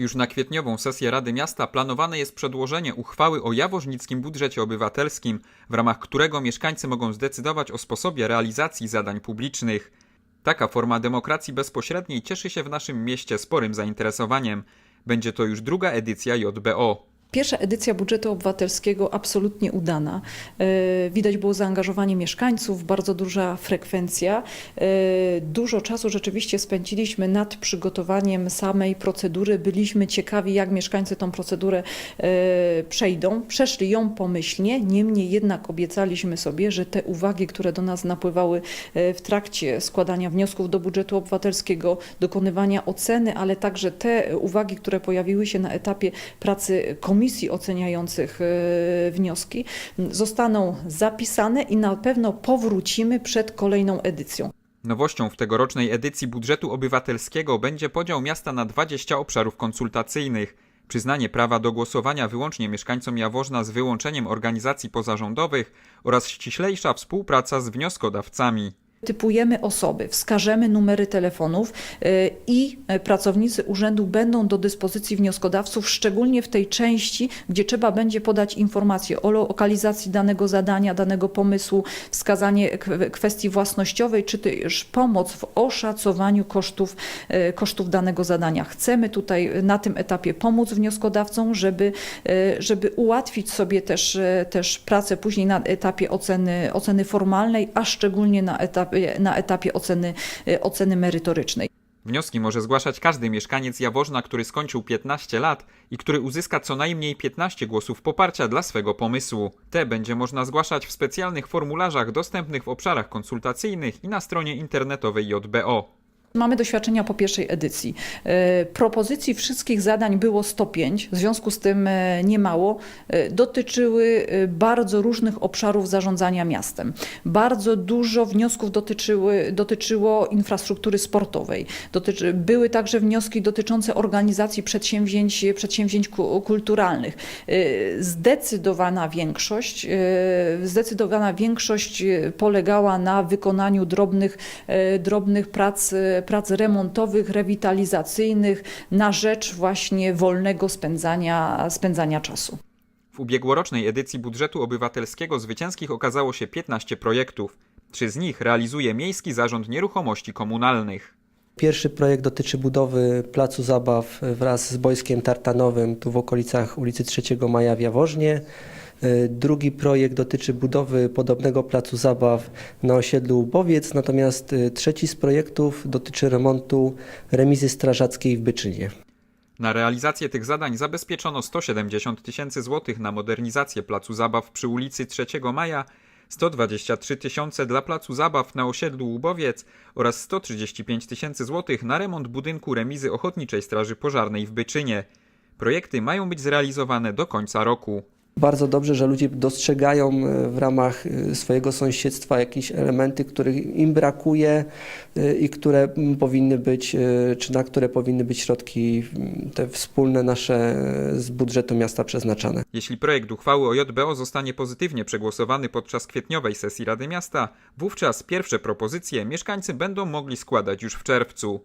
Już na kwietniową sesję Rady Miasta planowane jest przedłożenie uchwały o jaworznickim budżecie obywatelskim, w ramach którego mieszkańcy mogą zdecydować o sposobie realizacji zadań publicznych. Taka forma demokracji bezpośredniej cieszy się w naszym mieście sporym zainteresowaniem. Będzie to już druga edycja JBO. Pierwsza edycja budżetu obywatelskiego absolutnie udana. E, Widać było zaangażowanie mieszkańców, bardzo duża frekwencja. E, Dużo czasu rzeczywiście spędziliśmy nad przygotowaniem samej procedury. Byliśmy ciekawi, jak mieszkańcy tą procedurę e, przejdą. Przeszli ją pomyślnie, niemniej jednak obiecaliśmy sobie, że te uwagi, które do nas napływały w trakcie składania wniosków do budżetu obywatelskiego, dokonywania oceny, ale także te uwagi, które pojawiły się na etapie pracy komisji oceniających e, wnioski, zostaną zapisane i na pewno powrócimy przed kolejną edycją. Nowością w tegorocznej edycji budżetu obywatelskiego będzie podział miasta na 20 obszarów konsultacyjnych, przyznanie prawa do głosowania wyłącznie mieszkańcom Jaworzna z wyłączeniem organizacji pozarządowych oraz ściślejsza współpraca z wnioskodawcami. Typujemy osoby, wskażemy numery telefonów y, i y, pracownicy urzędu będą do dyspozycji wnioskodawców, szczególnie w tej części, gdzie trzeba będzie podać informacje o lokalizacji danego zadania, danego pomysłu, wskazanie kwestii własnościowej, czy też pomoc w oszacowaniu kosztów, y, kosztów danego zadania. Chcemy tutaj na tym etapie pomóc wnioskodawcom, żeby, żeby ułatwić sobie też, też pracę później na etapie oceny, oceny formalnej, a szczególnie na etapie, na etapie oceny, y, oceny merytorycznej. Wnioski może zgłaszać każdy mieszkaniec Jaworzna, który skończył 15 lat i który uzyska co najmniej 15 głosów poparcia dla swego pomysłu. Te będzie można zgłaszać w specjalnych formularzach dostępnych w obszarach konsultacyjnych i na stronie internetowej JBO. Mamy doświadczenia po pierwszej edycji. E, Propozycji wszystkich zadań było 105, w związku z tym e, nie mało. E, Dotyczyły bardzo różnych obszarów zarządzania miastem. Bardzo dużo wniosków dotyczyły, dotyczyło infrastruktury sportowej. Dotyczy, były także wnioski dotyczące organizacji przedsięwzięć, przedsięwzięć ku- kulturalnych. Zdecydowana większość, zdecydowana większość polegała na wykonaniu drobnych, drobnych prac, prac remontowych, rewitalizacyjnych na rzecz właśnie wolnego spędzania, spędzania czasu. W ubiegłorocznej edycji budżetu obywatelskiego zwycięskich okazało się 15 projektów. Trzy z nich realizuje Miejski Zarząd Nieruchomości Komunalnych. Pierwszy projekt dotyczy budowy placu zabaw wraz z boiskiem tartanowym tu w okolicach ulicy 3 Maja w Jaworznie. Y, Drugi projekt dotyczy budowy podobnego placu zabaw na osiedlu Łubowiec, natomiast y, trzeci z projektów dotyczy remontu remizy strażackiej w Byczynie. Na realizację tych zadań zabezpieczono 170 tysięcy złotych na modernizację placu zabaw przy ulicy 3 Maja, 123 tysiące dla placu zabaw na osiedlu Łubowiec oraz 135 tysięcy złotych na remont budynku remizy Ochotniczej Straży Pożarnej w Byczynie. Projekty mają być zrealizowane do końca roku. Bardzo dobrze, że ludzie dostrzegają y, w ramach y, swojego sąsiedztwa jakieś elementy, których im brakuje y, i które powinny być, czy na które powinny być środki mm, te wspólne nasze z budżetu miasta przeznaczane. Jeśli projekt uchwały o JBO zostanie pozytywnie przegłosowany podczas kwietniowej sesji Rady Miasta, wówczas pierwsze propozycje mieszkańcy będą mogli składać już w czerwcu.